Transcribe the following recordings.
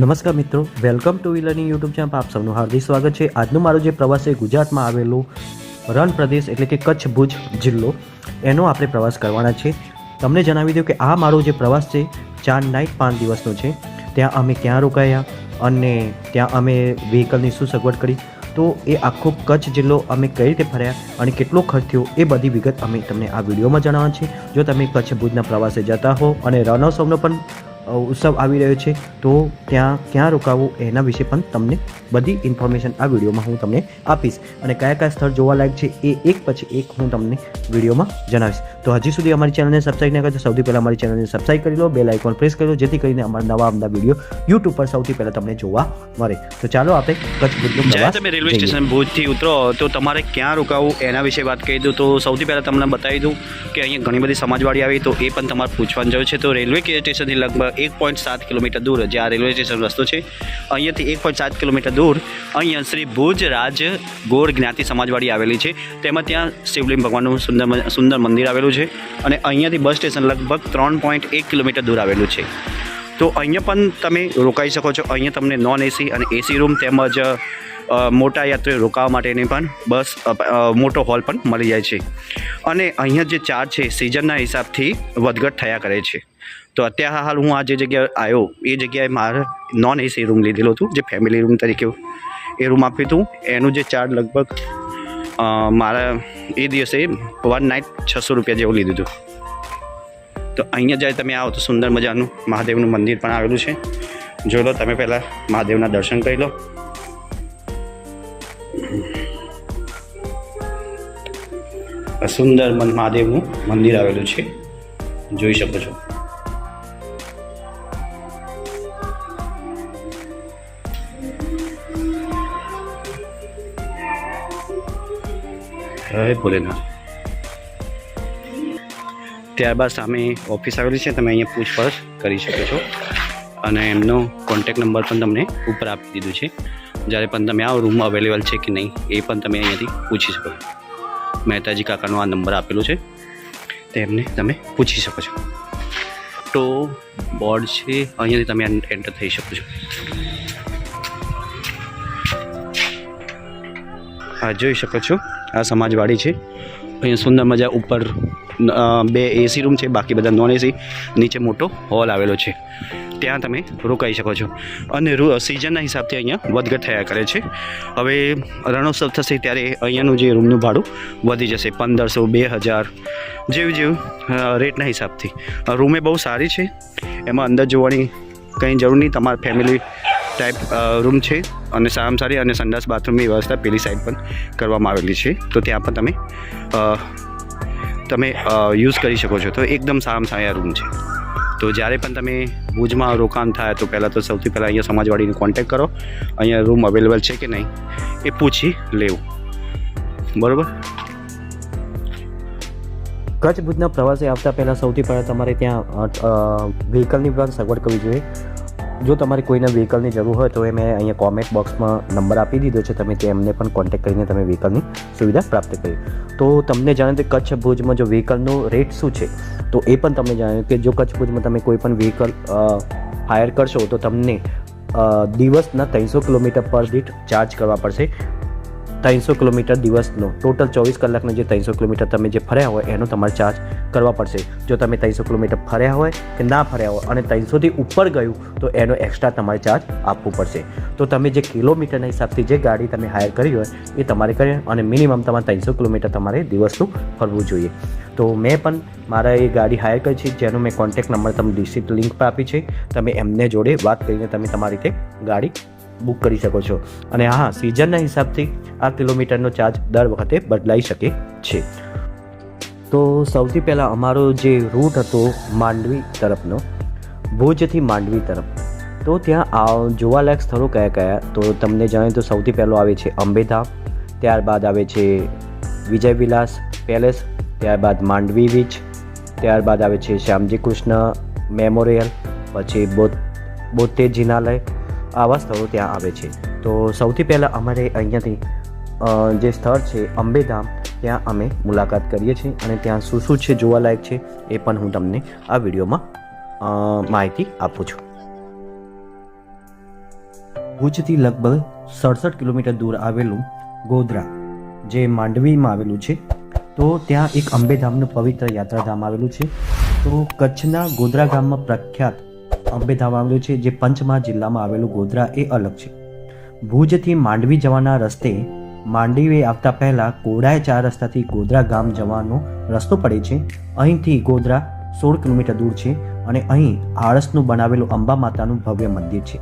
નમસ્કાર મિત્રો welcome to વ્હીલરની યુટ્યુબ ચેનલ આપ સૌનું હાર્દિક સ્વાગત છે. આજનું મારો જે પ્રવાસ છે, ગુજરાતમાં આવેલું રણ પ્રદેશ એટલે કે કચ્છ ભુજ જિલ્લો, એનો આપણે પ્રવાસ કરવાના છે તમને જણાવી દઉં કે આ મારો જે પ્રવાસ છે, ચાર નાઇટ પાંચ દિવસનો છે. ત્યાં અમે ક્યાં રોકાયા અને ત્યાં અમે વ્હીકલની શું સગવડ કરી, તો એ આખો કચ્છ જિલ્લો અમે કઈ રીતે ફર્યા અને કેટલો ખર્ચ થયો એ બધી વિગત અમે તમને આ વિડીયોમાં જણાવવા છે જો તમે કચ્છ ભુજના પ્રવાસે જતા હો અને રણોત્સવનો પણ ઉત્સવ આવી રહ્યો છે તો ત્યાં ક્યાં રોકાવું એના વિશે પણ તમને બધી ઇન્ફોર્મેશન આ વિડીયોમાં હું તમને આપીશ. અને કયા કયા સ્થળ જોવાલાયક છે એ એક પછી એક હું તમને વિડીયોમાં જણાવીશ. તો હજી સુધી અમારી ચેનલને સબસ્ક્રાઈબ ન કરો સૌથી પહેલાં અમારી ચેનલને સબસ્ક્રાઈબ કરી લો બે લાઇકોન પ્રેસ કરી લો જેથી કરીને અમારા નવા અમદા વીડિયો યુટ્યુબ પર સૌથી પહેલાં તમને જોવા મળે. તો ચાલો આપણે કચ્છ ભુજનો પ્રવાસ તમે રેલવે સ્ટેશન ભુજથી ઉતરો તો તમારે ક્યાં રોકાવું એના વિશે વાત કરી દઉં. તો સૌથી પહેલાં તમને બતાવી દઉં કે અહીંયા ઘણી બધી સમાજવાળી આવી તો એ પણ તમારે પૂછવાની જરૂર છે. તો રેલવે સ્ટેશનથી લગભગ એક પોઈન્ટ સાત કિલોમીટર દૂર જે આ રેલવે સ્ટેશન રસ્તો છે. અહીંયાથી એક પોઈન્ટ સાત કિલોમીટર દૂર અહીંયા શ્રી ભુજ રાજ ગોળ જ્ઞાતિ સમાજવાડી આવેલી છે. તેમાં ત્યાં શિવલિંગ ભગવાનનું સુંદર સુંદર મંદિર આવેલું છે અને અહીંયાથી બસ સ્ટેશન લગભગ ત્રણ પોઈન્ટ એક કિલોમીટર દૂર આવેલું છે. તો અહીંયા પણ તમે રોકાઈ શકો છો. અહીંયા તમને નોન એસી અને એસી રૂમ તેમજ મોટા યાત્રીઓ રોકાવા માટેની પણ બસ મોટો હોલ પણ મળી જાય છે. અને અહીંયા જે ચાર્જ છે સિઝનના હિસાબથી વધઘટ થયા કરે છે. તો અત્યારે હાલ હું આ જે જગ્યાએ આવ્યો, એ જગ્યાએ મારે નોન એસી રૂમ લીધેલો હતું, જે ફેમિલી રૂમ તરીકે એ રૂમ આપ્યું હતું. એનું જે ચાર્જ લગભગ મારા એ દિવસે વન નાઇટ છસો રૂપિયા જેવું લીધું હતું. તો અહીંયા જ્યારે તમે આવો તો સુંદર મજાનું મહાદેવનું મંદિર પણ આવેલું છે. જોઈ લો તમે પહેલાં મહાદેવના દર્શન કરી લો. સુંદર મહાદેવનું મંદિર આવેલું છે. જોઈ શકો છો. હે ભોલેનાથ. ત્યારબાદ સામે ઓફિસ આવેલી છે, તમે અહીંયા પૂછપરછ કરી શકો છો. અને એમનો કોન્ટેક નંબર પણ તમને ઉપર આપી દીધું છે. જ્યારે પણ તમે આવો રૂમ અવેલેબલ છે કે નહીં, એ પણ તમે અહીંયાથી પૂછી શકો મહેતાજી કાકાનો આ નંબર આપેલો છે, તેમને તમે પૂછી શકો છો. તો બોર્ડ છે, અહીંયાથી તમે એન્ટર થઈ શકો છો. હા, જોઈ શકો છો. આ સમાજવાડી છે. અહીંયા સુંદર મજા ઉપર બે એસી રૂમ છે, બાકી બધા નોન એસી નીચે મોટો હોલ આવેલો છે. ત્યાં તમે રોકાઈ શકો છો. અને સિઝનના હિસાબથી અહીંયા વધઘટ થયા કરે છે. હવે રણોત્સવ થશે ત્યારે અહીંયાનું જે રૂમનું ભાડું વધી જશે, પંદરસો, બે હજાર, જેવું જેવું રેટના હિસાબથી. રૂમે બહુ સારી છે. એમાં અંદર જોવાની કંઈ જરૂર નહીં, તમારા ફેમિલી ટાઈપ રૂમ છે અને સારામાં સારી અને સંડાસ બાથરૂમની વ્યવસ્થા પેલી સાઈડ પણ કરવામાં આવેલી છે. તો ત્યાં પણ તમે તમે યુઝ કરી શકો છો. તો એકદમ સારામાં સારા રૂમ છે. તો જ્યારે પણ તમે ભુજમાં રોકાણ થાય તો પહેલાં તો સૌથી પહેલાં અહીંયા સમાજવાડીને કોન્ટેક કરો. અહીંયા રૂમ અવેલેબલ છે કે નહીં એ પૂછી લેવું. બરાબર? કચ્છ ભુજના પ્રવાસે આવતા પહેલાં સૌથી પહેલાં તમારે ત્યાં વ્હીકલની પણ સગવડ કરવી જોઈએ. જો તમારે કોઈને વ્હીકલની જરૂર હોય તો એ મેં અહીંયા કોમેન્ટ બોક્સમાં નંબર આપી દીધો છે. તમે તેમને પણ કોન્ટેક્ટ કરીને તમે વ્હીકલની સુવિધા પ્રાપ્ત કરી. તો તમને જાણે કે કચ્છ ભુજમાં જો વ્હીકલનો રેટ શું છે? તો એ પણ તમને જાણ્યું કે જો કચ્છ ભુજમાં તમે કોઈ પણ વ્હીકલ હાયર કરશો તો તમને દિવસના ત્રણસો કિલોમીટર પર દીઠ ચાર્જ કરવા પડશે. ત્રણસો કિલોમીટર દિવસનો. ટોટલ ચોવીસ કલાકનો જે ત્રણસો કિલોમીટર તમે જે ફર્યા હોય, એનો તમારે ચાર્જ કરવા પડશે. જો તમે ત્રણસો કિલોમીટર ફર્યા હોય કે ના ફર્યા હોય અને ત્રણસોથી ઉપર ગયું, તો એનો એક્સ્ટ્રા તમારે ચાર્જ આપવું પડશે. તો તમે જે કિલોમીટરના હિસાબથી જે ગાડી તમે હાયર કરી હોય, એ તમારે કરી અને મિનિમમ તમારે ત્રણસો કિલોમીટર તમારે દિવસનું ફરવું જોઈએ. તો મેં પણ મારા એ ગાડી હાયર કરી છે, જેનો મેં કોન્ટેક્ટ નંબર તમને રિસિપ્ટ લિંક પર આપી છે. તમે એમને જોડે વાત કરીને તમે તમારી રીતે ગાડી બુક કરી શકો છો. અને હા સિઝનના હિસાબથી આ કિલોમીટરનો ચાર્જ દર વખતે બદલાઈ શકે છે. તો સૌથી પહેલાં અમારો જે રૂટ હતો માંડવી તરફનો, ભુજથી માંડવી તરફ. તો ત્યાં આ જોવાલાયક સ્થળો કયા કયા? તો તમને જણાવ્યું તો સૌથી પહેલો આવે છે અંબેધામ ત્યારબાદ આવે છે વિજય વિલાસ પેલેસ, ત્યારબાદ માંડવી બીચ, ત્યારબાદ આવે છે શ્યામજી કૃષ્ણ મેમોરિયલ, પછી બોતેર જિનાલય આવા સ્થળો ત્યાં આવે છે. તો સૌથી પહેલાં અમારે અહીંયાથી જે સ્થળ છે, અંબેધામ, ત્યાં અમે મુલાકાત કરીએ છીએ અને ત્યાં શું શું છે જોવાલાયક છે એ પણ હું તમને આ વિડીયોમાં માહિતી આપું છું. ભુજથી લગભગ સડસઠ કિલોમીટર દૂર આવેલું ગોધરા, જે માંડવીમાં આવેલું છે, તો ત્યાં એક અંબેધામનું પવિત્ર યાત્રાધામ આવેલું છે. તો કચ્છના ગોધરા ગામમાં પ્રખ્યાત અંબેધામ આવેલું છે જે પંચમહાલ જિલ્લામાં આવેલું ગોધરા એ અલગ છે. ભુજથી માંડવી જવાના રસ્તે માંડવીએ આવતા પહેલાં કોડાય ચાર રસ્તાથી ગોધરા ગામ જવાનો રસ્તો પડે છે. અહીંથી ગોધરા સોળ કિલોમીટર દૂર છે અને અહીં આળસનું બનાવેલું અંબા માતાનું ભવ્ય મંદિર છે.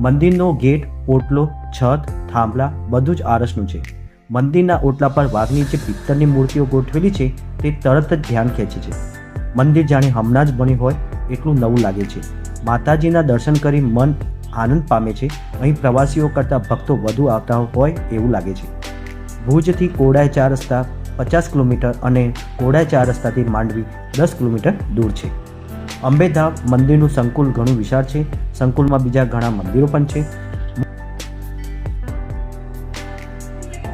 મંદિરનો ગેટ, ઓટલો, છત, થાંભલા બધું જ આળસનું છે. મંદિરના ઓટલા પર વાઘની જે પિત્તરની મૂર્તિઓ ગોઠવેલી છે તે તરત જ ધ્યાન ખેંચે છે. મંદિર જાણે હમણાં જ બન્યું હોય એટલું નવું લાગે છે. માતાજીના દર્શન કરી મન આનંદ પામે છે. અહીં પ્રવાસીઓ કરતાં ભક્તો વધુ આવતા હોય એવું લાગે છે. ભુજથી કોડાય ચાર રસ્તા પચાસ કિલોમીટર અને કોડાય ચાર રસ્તાથી માંડવી દસ કિલોમીટર દૂર છે. અંબેધામ મંદિરનું સંકુલ ઘણું વિશાળ છે. સંકુલમાં બીજા ઘણા મંદિરો પણ છે.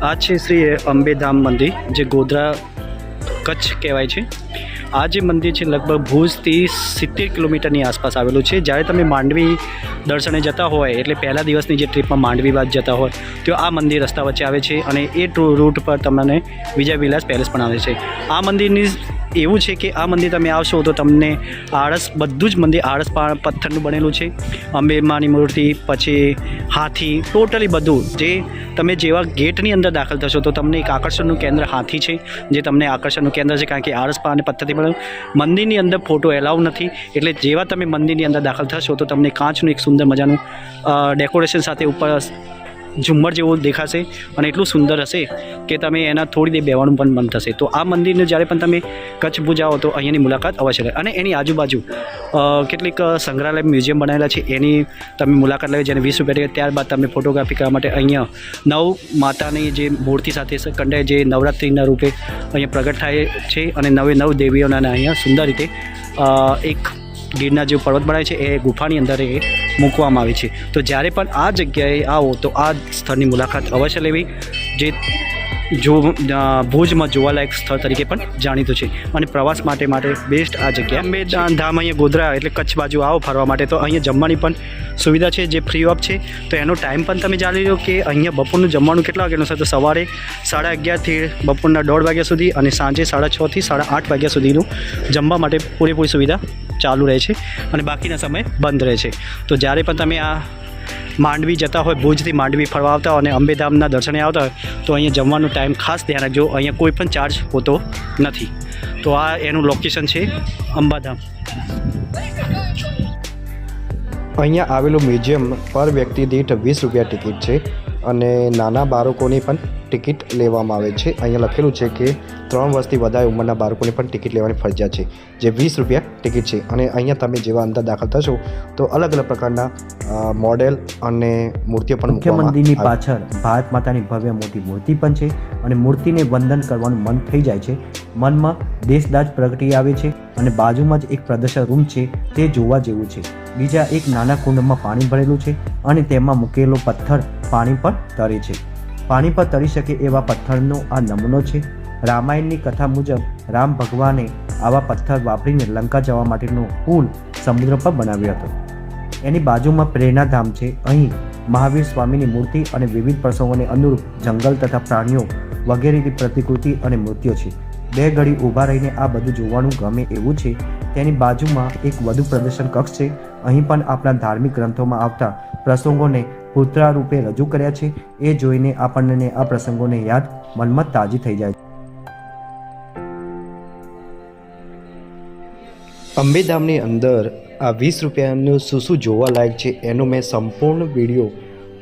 આ છે શ્રી અંબેધામ મંદિર, જે ગોધરા કચ્છ કહેવાય છે. આ જે મંદિર છે લગભગ ભુજથી સિત્તેર કિલોમીટરની આસપાસ આવેલું છે. જ્યારે તમે માંડવી દર્શને જતા હોય, એટલે પહેલા દિવસની જે ટ્રીપમાં માંડવી બાદ જતા હોય, તો આ મંદિર રસ્તા વચ્ચે આવે છે અને એ રૂટ પર તમને વિજય વિલાસ પેલેસ પણ આવે છે. આ મંદિરની એવું છે કે આ મંદિર તમે આવશો તો તમને આળસ, બધું જ મંદિર આળસ પથ્થરનું બનેલું છે. અંબેમાની મૂર્તિ, પછી હાથી, ટોટલી બધું. જે તમે જેવા ગેટની અંદર દાખલ થશો તો તમને એક આકર્ષણનું કેન્દ્ર હાથી છે, જે તમને આકર્ષણનું કેન્દ્ર છે, કારણ કે આળસ અને પથ્થરથી બનેલું મંદિરની અંદર ફોટો એલાઉ નથી. એટલે જેવા તમે મંદિરની અંદર દાખલ થશો તો તમને કાચનું એક સુંદર મજાનું ડેકોરેશન સાથે ઉપર ઝુમ્મર જેવું દેખાશે અને એટલું સુંદર હશે કે તમે એના થોડી દેર બેવાનું પણ મન થશે. તો આ મંદિરને જ્યારે પણ તમે કચ્છ ભુજ આવો તો અહીંયાની મુલાકાત અવશ્ય લે. અને એની આજુબાજુ કેટલીક સંગ્રહાલય મ્યુઝિયમ બનાવેલા છે, એની તમે મુલાકાત લેવી જેને વીસ રૂપિયા ત્યારબાદ તમે ફોટોગ્રાફી કરવા માટે અહીંયા નવ માતાની જે મૂર્તિ સાથે કંડાય જે નવરાત્રિના રૂપે અહીંયા પ્રગટ થાય છે અને નવે નવ દેવીઓના અહીંયા સુંદર રીતે એક ગીરના જે પર્વત બનાવે છે. એ ગુફાની અંદર એ મૂકવામાં આવે છે. તો જ્યારે પણ આ જગ્યાએ આવો, તો આ સ્થળની મુલાકાત અવશ્ય લેવી. જે જો ભુજમાં જોવાલાયક સ્થળ તરીકે પણ જાણીતું છે. અને પ્રવાસ માટે માટે બેસ્ટ આ જગ્યા. અમે ધામ અહીંયા ગોધરા એટલે કચ્છ બાજુ આવો ફરવા માટે. તો અહીંયા જમવાની પણ સુવિધા છે, જે ફ્રી ઓફ છે. તો એનો ટાઈમ પણ તમે જાણી લો કે અહીંયા બપોરનું જમવાનું કેટલા વાગ્યાનું છે તો સવારે સાડા અગિયારથી બપોરના દોઢ વાગ્યા સુધી અને સાંજે સાડા છથી સાડા આઠ વાગ્યા સુધીનું જમવા માટે પૂરેપૂરી સુવિધા ચાલુ રહે છે અને બાકીના સમય બંધ રહે છે. તો જ્યારે પણ તમે આ માંડવી જતા હોય, ભુજથી માંડવી ફરવા આવતા અને અંબેધામના દર્શને આવતા હોય, તો અહીંયા જમવાનું ટાઈમ ખાસ ધ્યાન રાખજો. અહીંયા કોઈ પણ ચાર્જ હોતો નથી. તો આ એનું લોકેશન છે અંબાધામ. અહીંયા આવેલું મ્યુઝિયમ પર વ્યક્તિ દીઠ વીસ રૂપિયા ટિકિટ છે. અને નાના બાળકોની પણ ટિકિટ લેવામાં આવે છે. અહીંયા લખેલું છે કે ત્રણ વર્ષથી વધારે ઉંમરના બાળકોની પણ ટિકિટ લેવાની ફરજિયાત છે જે વીસ રૂપિયા ટિકિટ છે. અને અહીંયા તમે જેવા અંદર દાખલ થશો તો અલગ અલગ પ્રકારના મોડેલ અને મૂર્તિઓ પણ મુખ્ય મંદિરની પાછળ ભારત માતાની ભવ્ય મોટી મૂર્તિ પણ છે અને મૂર્તિને વંદન કરવાનું મન થઈ જાય છે. મનમાં દેશદાજ પ્રગટી આવે છે અને બાજુમાં જ એક પ્રદર્શન રૂમ છે તે જોવા જેવું છે. બીજા એક નાના કુંડમાં પાણી ભરેલું છે અને તેમાં મૂકેલો પથ્થર પાણી પર તરે છે. પાણી પર તરી શકે એવા પથ્થરનો આ નમૂનો છે. રામાયણની કથા મુજબ રામ ભગવાને આવા પથ્થર વાપરીને લંકા જવા માટેનો પુલ સમુદ્ર પર બનાવ્યો હતો. એની બાજુમાં પ્રેરણાધામ છે. અહીં મહાવીર સ્વામીની મૂર્તિ અને વિવિધ પ્રસંગોને અનુરૂપ જંગલ તથા પ્રાણીઓ વગેરેની પ્રતિકૃતિ અને મૂર્તિઓ છે. બે ઘડી ઊભા રહીને આ બધું જોવાનું ગમે એવું છે. તેની બાજુમાં એક વધુ પ્રદર્શન કક્ષ છે. અહીં પણ આપણા ધાર્મિક ગ્રંથોમાં આવતા પ્રસંગોને પુતળા રૂપે રજૂ કર્યા છે. એ જોઈને આપણને આ પ્રસંગોને યાદ મનમાં તાજી થઈ જાય અંબેધામની અંદર આ વીસ રૂપિયાનું શું શું જોવાલાયક છે. એનો મેં સંપૂર્ણ વીડિયો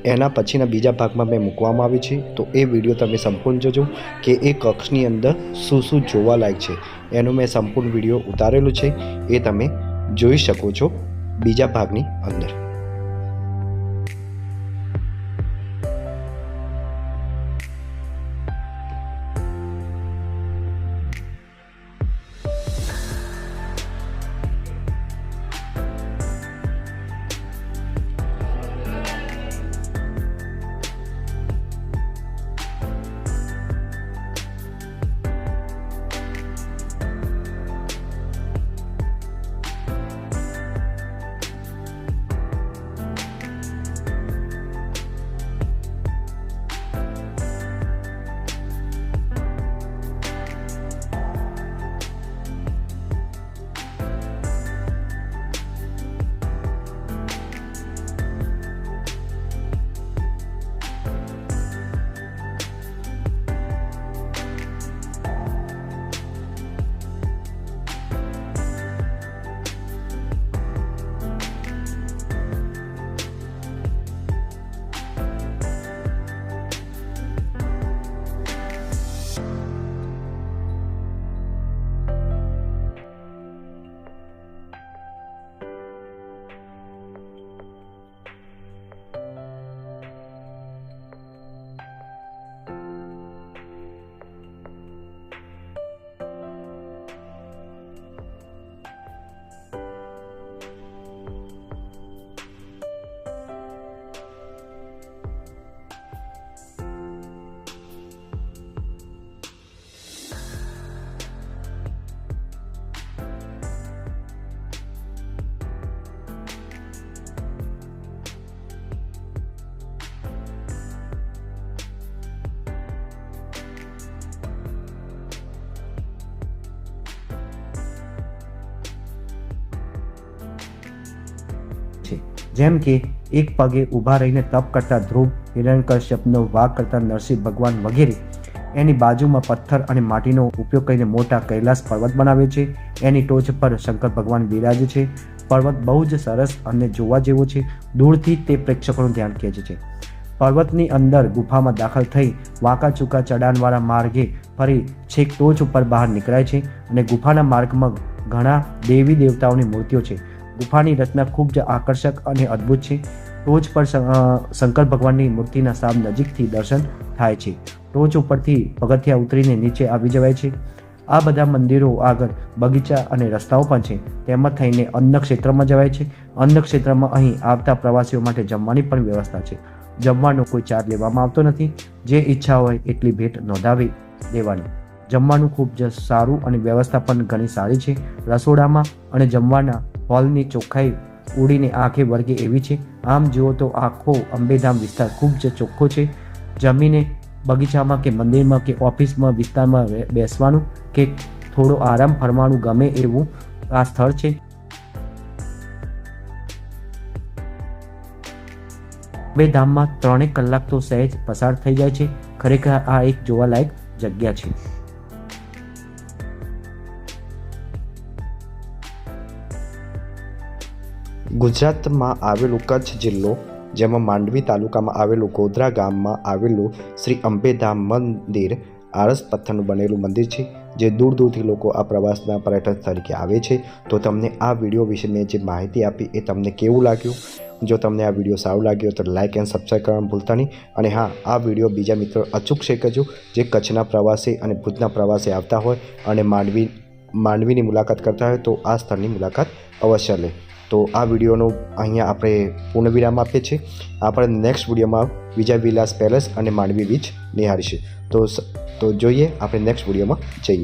એના પછીના બીજા ભાગમાં મેં મૂકવામાં આવી છે. તો એ વીડિયો તમે સંપૂર્ણ જોજો કે એ કક્ષની અંદર શું શું જોવાલાયક છે. એનો મેં સંપૂર્ણ વીડિયો ઉતારેલો છે. એ તમે જોઈ શકો છો બીજા ભાગની અંદર. જેમ કે, એક પગે ઊભા રહીને તપ કરતા ધ્રુવ હિરણ્યકશ્યપનો વાઘ કરતા નરસિંહ ભગવાન વગેરે. એની બાજુમાં પથ્થર અને માટીનો ઉપયોગ કરીને મોટા કૈલાસ પર્વત બનાવે છે. એની ટોચ પર શંકર ભગવાન બિરાજે છે. પર્વત બહુ જ સરસ અને જોવા જેવો છે. દૂરથી તે પ્રેક્ષકોનું ધ્યાન ખેંચે છે. પર્વતની અંદર ગુફામાં દાખલ થઈ વાંકા ચૂકા ચડાણવાળા માર્ગે ફરી છેક ટોચ ઉપર બહાર નીકળાય છે અને ગુફાના માર્ગમાં ઘણા દેવી દેવતાઓની મૂર્તિઓ છે. ગુફાની રચના ખૂબ જ આકર્ષક અને અદ્ભુત છે. ટોચ પર શંકર ભગવાનની મૂર્તિના સામ નજીકથી દર્શન થાય છે. ટોચ ઉપરથી પગથિયા ઉતરીને નીચે આવી જવાય છે. આ બધા મંદિરો આગળ બગીચા અને રસ્તાઓ પણ છે. તેમાં થઈને અન્ન ક્ષેત્રમાં જવાય છે. અન્ન ક્ષેત્રમાં અહીં આવતા પ્રવાસીઓ માટે જમવાની પણ વ્યવસ્થા છે. જમવાનો કોઈ ચાર્જ લેવામાં આવતો નથી. જે ઈચ્છા હોય એટલી ભેટ નોંધાવી દેવાની. જમવાનું ખૂબ જ સારું અને વ્યવસ્થા પણ ઘણી સારી છે. રસોડામાં અને જમવાના હોલની ચોખ્ખાઈ ઉડીને આંખે વળગે એવી છે. આમ જુઓ તો આખો અંબેધામ વિસ્તાર ખૂબ જ ચોખ્ખો છે. જમીને બગીચામાં કે મંદિરમાં કે ઓફિસમાં વિસ્તારમાં બેસવાનું કે થોડો આરામ ફરવાનું ગમે એવું આ સ્થળ છે. અંબેધામમાં ત્રણેક કલાક તો સહેજ પસાર થઈ જાય છે. ખરેખર આ એક જોવાલાયક જગ્યા છે. ગુજરાતમાં આવેલું કચ્છ જિલ્લો, જેમાં માંડવી તાલુકામાં આવેલું ગોધરા ગામમાં આવેલું શ્રી અંબેધામ મંદિર આરસ પથ્થરનું બનેલું મંદિર છે, જે દૂર દૂરથી લોકો આ પ્રવાસના પર્યટન તરીકે આવે છે. તો તમને આ વીડિયો વિશે મેં જે માહિતી આપી એ તમને કેવું લાગ્યું? જો તમને આ વીડિયો સારું લાગ્યો તો લાઇક એન્ડ સબસ્ક્રાઈબ કરવાનું ભૂલતા નહીં. અને હા, આ વીડિયો બીજા મિત્રો અચૂક શેર કરજો, જે કચ્છના પ્રવાસે અને ભુજના પ્રવાસે આવતા હોય અને માંડવી, માંડવીની મુલાકાત કરતા હોય તો આ સ્થળની મુલાકાત અવશ્ય લે. તો આ વિડીયોનો અહીંયા આપણે પૂર્ણ વિરામ આપીએ છીએ. આપણે નેક્સ્ટ વિડીયોમાં વિજય વિલાસ પેલેસ અને માંડવી બીચ નિહાળીશું. તો તો જોઈએ, આપણે નેક્સ્ટ વિડીયોમાં જઈએ.